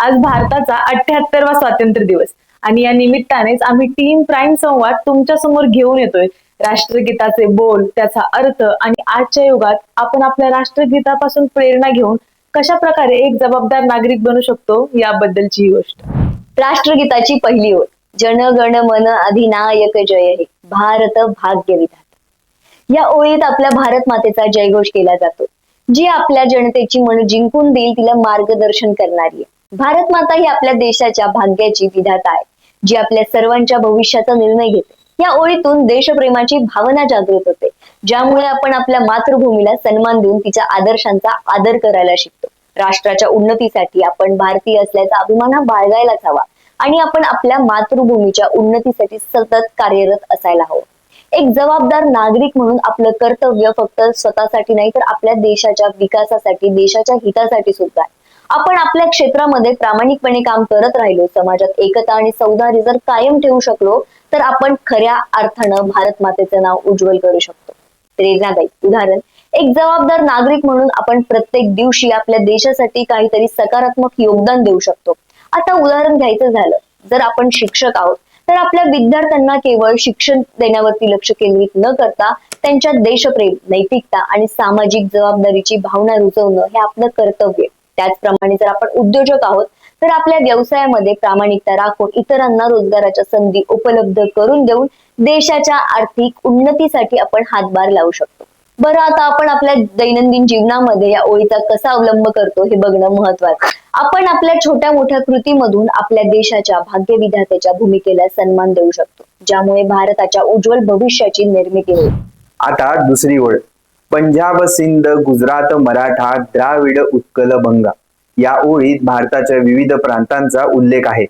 आज भारताचा अठ्याहत्तरवा स्वातंत्र्य दिवस. आणि या निमित्तानेच आम्ही टीम प्राईम संवाद तुमच्यासमोर घेऊन येतोय. राष्ट्रगीताचे बोल त्याचा अर्थ आणि आजच्या युगात आपण आपल्या राष्ट्रगीतापासून प्रेरणा घेऊन कशा प्रकारे एक जबाबदार नागरिक बनू शकतो याबद्दलची ही गोष्ट. राष्ट्रगीताची पहिली ओळ जन गण मन अधिनायक जय हे भारत भाग्य विधात या ओळीत आपल्या भारत मातेचा जयघोष केला जातो. जी आपल्या जनतेची मन जिंकून देईल तिला मार्गदर्शन करणारी आहे. भारत माता ही आपल्या देशाच्या भाग्याची विधाता आहे जी आपल्या सर्वांच्या भविष्याचा निर्णय घेते. या ओळीतून देशप्रेमाची भावना जागृत होते ज्यामुळे आपण आपल्या मातृभूमीला सन्मान देऊन तिच्या आदर्शांचा आदर करायला शिकतो. राष्ट्राच्या उन्नतीसाठी आपण भारतीय असल्याचा अभिमान हा बाळगायलाच हवा आणि आपण आपल्या मातृभूमीच्या उन्नतीसाठी सतत कार्यरत असायला हवं. एक जबाबदार नागरिक म्हणून आपलं कर्तव्य फक्त स्वतःसाठी नाही तर आपल्या देशाच्या विकासासाठी देशाच्या हितासाठी सुद्धा आहे. आपण आपल्या क्षेत्रामध्ये प्रामाणिकपणे काम करत राहिलो समाजात एकता आणि सौदार्य जर कायम ठेवू शकलो तर आपण खऱ्या अर्थानं भारत मातेचं नाव उज्ज्वल करू शकतो. प्रेरणादायी उदाहरण. एक जबाबदार नागरिक म्हणून आपण प्रत्येक दिवशी आपल्या देशासाठी काहीतरी सकारात्मक योगदान देऊ शकतो. आता उदाहरण घ्यायचं झालं. जर आपण शिक्षक आहोत तर आपल्या विद्यार्थ्यांना केवळ शिक्षण देण्यावरती लक्ष केंद्रित न करता त्यांच्या देशप्रेम नैतिकता आणि सामाजिक जबाबदारीची भावना रुजवणं हे आपलं कर्तव्य. त्याचप्रमाणे जर आपण उद्योजक आहोत तर आपल्या व्यवसायामध्ये प्रामाणिकता राखून इतरांना रोजगाराच्या संधी उपलब्ध करून देऊन देशाच्या आर्थिक उन्नतीसाठी आपण हातभार लावू शकतो. बरं आता आपण आपल्या दैनंदिन जीवनामध्ये या ओळीचा कसा अवलंब करतो हे बघणं महत्वाचं. आपण आपल्या छोट्या मोठ्या कृतीमधून आपल्या देशाच्या भाग्यविधात्याच्या भूमिकेला सन्मान देऊ शकतो ज्यामुळे भारताच्या उज्ज्वल भविष्याची निर्मिती होईल. आता दुसरी ओळ पंजाब सिंध गुजरात मराठा द्राविड उत्कल बंगा या ओळीत भारताच्या विविध प्रांतांचा उल्लेख आहे.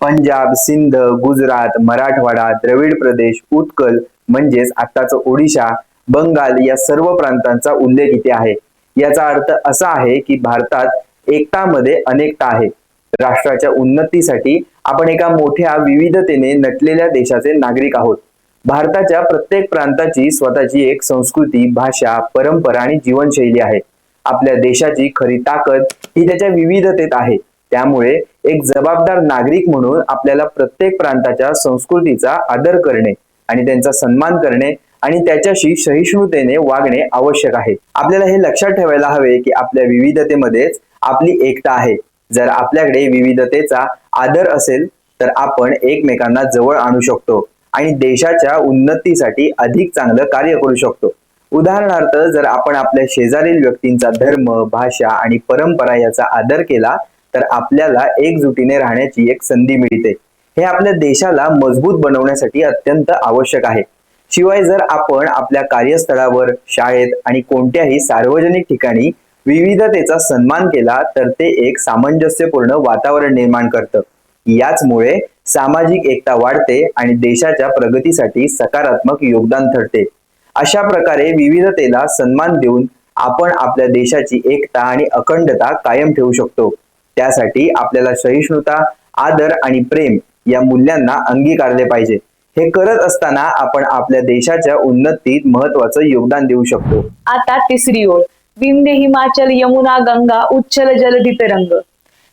पंजाब सिंध गुजरात मराठवाडा द्रविड प्रदेश उत्कल म्हणजेच आत्ताचं ओडिशा बंगाल या सर्व प्रांतांचा उल्लेख इथे आहे. याचा अर्थ असा आहे की भारतात एकतामध्ये अनेकता आहे. राष्ट्राच्या उन्नतीसाठी आपण एका मोठ्या विविधतेने नटलेल्या देशाचे नागरिक आहोत. भारताच्या प्रत्येक प्रांताची स्वतःची एक संस्कृती भाषा परंपरा आणि जीवनशैली आहे. आपल्या देशाची खरी ताकद ही त्याच्या विविधतेत आहे. त्यामुळे एक जबाबदार नागरिक म्हणून आपल्याला प्रत्येक प्रांताच्या संस्कृतीचा आदर करणे आणि त्यांचा सन्मान करणे आणि त्याच्याशी सहिष्णुतेने वागणे आवश्यक आहे. आपल्याला हे लक्षात ठेवायला हवे की आपल्या विविधतेमध्येच आपली एकता आहे. जर आपल्याकडे विविधतेचा आदर असेल तर आपण एकमेकांना जवळ आणू शकतो आणि देशाच्या उन्नतीसाठी अधिक चांगलं कार्य करू शकतो. उदाहरणार्थ जर आपण आपल्या शेजारील व्यक्तींचा धर्म भाषा आणि परंपरा याचा आदर केला तर आपल्याला एकजुटीने राहण्याची एक संधी मिळते. हे आपल्या देशाला मजबूत बनवण्यासाठी अत्यंत आवश्यक आहे. शिवाय जर आपण आपल्या कार्यस्थळावर शाळेत आणि कोणत्याही सार्वजनिक ठिकाणी विविधतेचा सन्मान केला तर ते एक सामंजस्यपूर्ण वातावरण निर्माण करतं. याचमुळे सामाजिक एकता वाढते आणि देशाच्या प्रगतीसाठी सकारात्मक योगदान ठरते. अशा प्रकारे विविधतेला सन्मान देऊन आपण आपल्या देशाची एकता आणि अखंडता कायम ठेवू शकतो. त्यासाठी आपल्याला सहिष्णुता आदर आणि प्रेम या मूल्यांना अंगीकारले पाहिजे. हे करत असताना आपण आपल्या देशाच्या उन्नतीत महत्वाचं योगदान देऊ शकतो. आता तिसरी ओळ. विंध्य हिमाचल यमुना गंगा उच्चल जलधित रंग.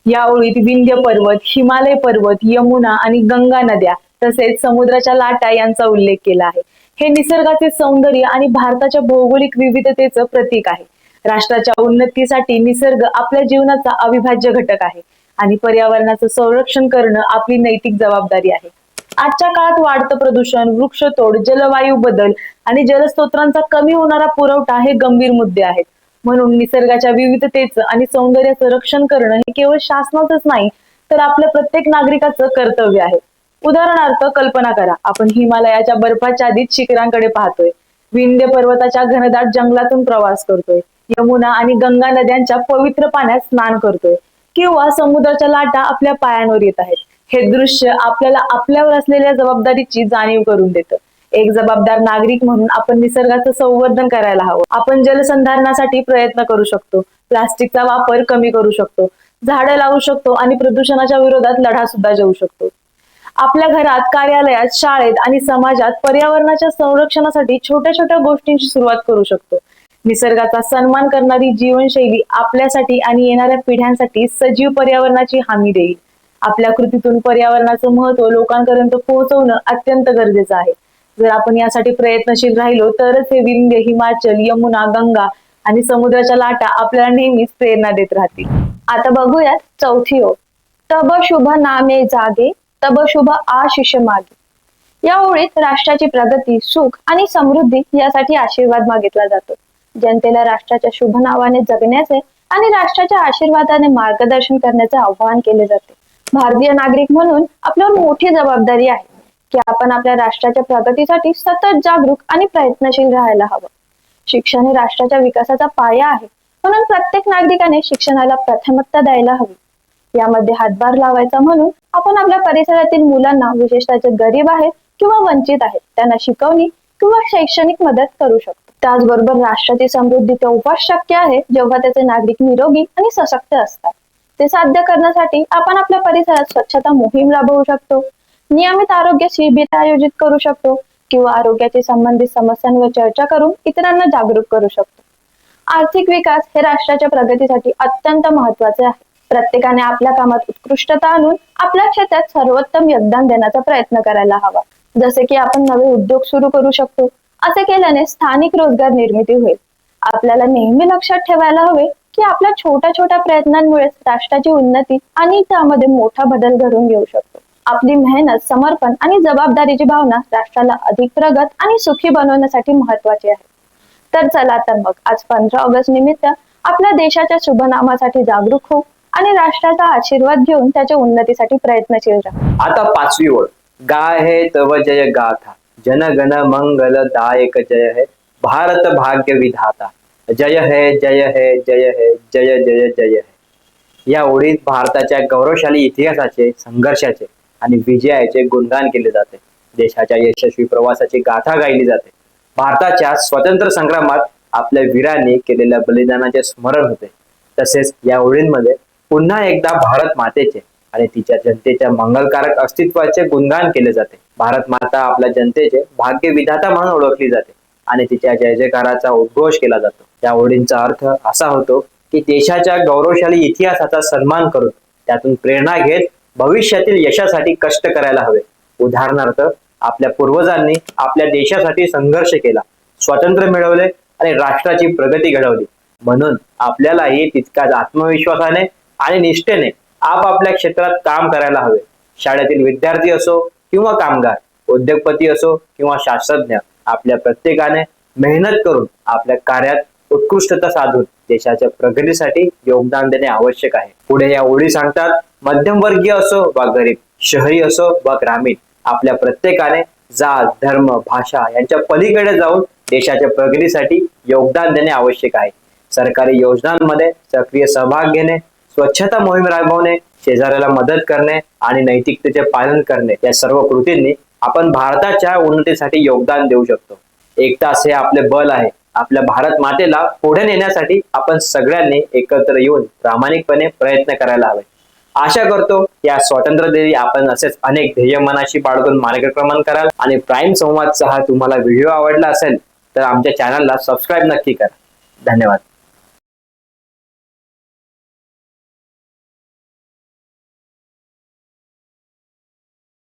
या ओळीत विंध्य पर्वत हिमालय पर्वत यमुना आणि गंगा नद्या तसेच समुद्राच्या लाटा यांचा उल्लेख केला आहे. हे निसर्गाचे सौंदर्य आणि भारताच्या भौगोलिक विविधतेचं प्रतीक आहे. राष्ट्राच्या उन्नतीसाठी निसर्ग आपल्या जीवनाचा अविभाज्य घटक आहे आणि पर्यावरणाचं संरक्षण करणं आपली नैतिक जबाबदारी आहे. आजच्या काळात वाढतं प्रदूषण वृक्षतोड जलवायू बदल आणि जलस्त्रोतांचा कमी होणारा पुरवठा हे गंभीर मुद्दे आहेत. म्हणून निसर्गाच्या विविधतेचं आणि सौंदर्याचं रक्षण करणं हे केवळ शासनाचंच नाही तर आपल्या प्रत्येक नागरिकाचं कर्तव्य आहे. उदाहरणार्थ कल्पना करा आपण हिमालयाच्या बर्फाच्या आधीच शिखरांकडे पाहतोय. विंध्य पर्वताच्या घनदाट जंगलातून प्रवास करतोय. यमुना आणि गंगा नद्यांच्या पवित्र पाण्यात स्नान करतोय. किंवा समुद्राच्या लाटा आपल्या पायांवर येत आहेत. हे दृश्य आपल्याला आपल्यावर असलेल्या जबाबदारीची जाणीव करून देतं. एक जबाबदार नागरिक म्हणून आपण निसर्गाचं संवर्धन करायला हवं. आपण जलसंधारणासाठी प्रयत्न करू शकतो. प्लास्टिकचा वापर कमी करू शकतो. झाडं लावू शकतो आणि प्रदूषणाच्या विरोधात लढा सुद्धा जाऊ शकतो. आपल्या घरात कार्यालयात शाळेत आणि समाजात पर्यावरणाच्या संरक्षणासाठी छोट्या छोट्या गोष्टींची सुरुवात करू शकतो. निसर्गाचा सन्मान करणारी जीवनशैली आपल्यासाठी आणि येणाऱ्या पिढ्यांसाठी सजीव पर्यावरणाची हमी देईल. आपल्या कृतीतून पर्यावरणाचं महत्त्व लोकांपर्यंत पोहोचवणं अत्यंत गरजेचं आहे. जर आपण यासाठी प्रयत्नशील राहिलो तरच हे विंध्य हिमाचल यमुना गंगा आणि समुद्राच्या लाटा आपल्याला नेहमीच प्रेरणा देत राहतील. आता बघूयात चौथी ओळ. तब शुभ नामे जागे तब शुभ आशिष मागे. या ओळीत राष्ट्राची प्रगती सुख आणि समृद्धी यासाठी आशीर्वाद मागितला जातो. जनतेला राष्ट्राच्या शुभ नावाने जगण्याचे आणि राष्ट्राच्या आशीर्वादाने मार्गदर्शन करण्याचे आवाहन केले जाते. भारतीय नागरिक म्हणून आपल्यावर मोठी जबाबदारी आहे की आपण आपल्या राष्ट्राच्या प्रगतीसाठी सतत जागरूक आणि प्रयत्नशील राहायला हवं. शिक्षण हे राष्ट्राच्या विकासाचा पाया आहे म्हणून प्रत्येक नागरिकाने शिक्षणाला प्रथमत्ता द्यायला हवी. यामध्ये हातभार लावायचा म्हणून आपण आपल्या परिसरातील मुलांना विशेषतः जे गरीब आहेत किंवा वंचित आहेत त्यांना शिकवणी किंवा शैक्षणिक मदत करू शकतो. त्याचबरोबर राष्ट्राची समृद्धी तेव्हाच शक्य आहे जेव्हा त्याचे नागरिक निरोगी आणि सशक्त असतात. ते साध्य करण्यासाठी आपण आपल्या परिसरात स्वच्छता मोहीम राबवू शकतो. नियमित आरोग्य शिबिर आयोजित करू शकतो किंवा आरोग्याशी संबंधित समस्यांवर चर्चा करून इतरांना जागरूक करू शकतो. आर्थिक विकास हे राष्ट्राच्या प्रगतीसाठी अत्यंत महत्त्वाचे आहे. प्रत्येकाने आपल्या कामात उत्कृष्टता आणून आपल्या क्षेत्रात सर्वोत्तम योगदान देण्याचा प्रयत्न करायला हवा. जसे की आपण नवे उद्योग सुरू करू शकतो. असे केल्याने स्थानिक रोजगार निर्मिती होईल. आपल्याला नेहमी लक्षात ठेवायला हवे की आपल्या छोट्या छोट्या प्रयत्नांमुळेच राष्ट्राची उन्नती आणि त्यामध्ये मोठा बदल घडून येऊ शकतो. आपली मेहनत समर्पण आणि जबाबदारीची भावना राष्ट्राला अधिक प्रगत आणि सुखी बनवण्यासाठी महत्वाची आहे. तर चला तर मग आज पंधरा ऑगस्ट निमित्त आपल्या देशाच्या शुभनामासाठी जागरूक होऊ आणि राष्ट्राचा आशीर्वाद घेऊन त्याच्या उन्नतीसाठी प्रयत्नशील राहू. आता पाचवी ओळ. गाय हे तव जय गाथा. जनगण मंगल दायक जय हे. भारत भाग्य विधाता. जय है जय है जय है जय जय जय है. या ओळीत भारताच्या गौरवशाली इतिहासाचे संघर्षाचे आणि विजयाचे गुणगान केले जाते. देशाच्या यशस्वी प्रवासाची गाथा गायली जाते. भारताच्या स्वतंत्र संग्रामात आपल्या वीरांनी केलेल्या बलिदानाचे स्मरण होते. तसेच या ओळींमध्ये पुन्हा एकदा भारत मातेचे आणि तिच्या जनतेच्या मंगलकारक अस्तित्वाचे गुणगान केले जाते. भारत माता आपल्या जनतेचे भाग्य विधाता म्हणून ओळखली जाते. आणि तिच्या जय जयकाराचा उद्घोष केला जातो. त्या ओळींचा अर्थ असा होतो की देशाच्या गौरवशाली इतिहासाचा सन्मान करून त्यातून प्रेरणा घेत भविष्यातील यशासाठी कष्ट करायला हवे. उदाहरणार्थ आपल्या पूर्वजांनी आपल्या देशासाठी संघर्ष केला स्वातंत्र्य मिळवले आणि राष्ट्राची प्रगती घडवली. म्हणून आपल्यालाही तितकाच आत्मविश्वासाने आणि निष्ठेने आपापल्या क्षेत्रात काम करायला हवे. शाळेतील विद्यार्थी असो किंवा कामगार उद्योगपती असो किंवा शास्त्रज्ञ आपल्या प्रत्येकाने मेहनत करून आपल्या कार्यात उत्कृष्टता साधून देशाच्या प्रगतीसाठी योगदान देणे आवश्यक आहे. पुढे या ओळी सांगतात मध्यमवर्गीय असो वा गरीब शहरी असो वा ग्रामीण आपल्या प्रत्येकाने जात धर्म भाषा यांच्या पलीकडे जाऊन देशाच्या प्रगतीसाठी योगदान देणे आवश्यक आहे. सरकारी योजनांमध्ये सक्रिय सहभाग घेणे स्वच्छता मोहीम राबवणे शेजाऱ्याला मदत करणे आणि नैतिकतेचे पालन करणे या सर्व कृतींनी आपण भारताच्या उन्नतीसाठी योगदान देऊ शकतो. एकतास हे आपले बल आहे. आपल्या भारत मातेला पुढे नेण्यासाठी आपण सगळ्यांनी एकत्र येऊन प्रामाणिकपणे प्रयत्न करायला हवे. आशा करतो या स्वातंत्र्य दिनी आपण असेच अनेक ध्येय मनाशी बाळगून मार्गक्रमण कराल आणि प्राईम संवादचा हा तुम्हाला व्हिडिओ आवडला असेल तर आमच्या चॅनलला सबस्क्राईब नक्की करा. धन्यवाद.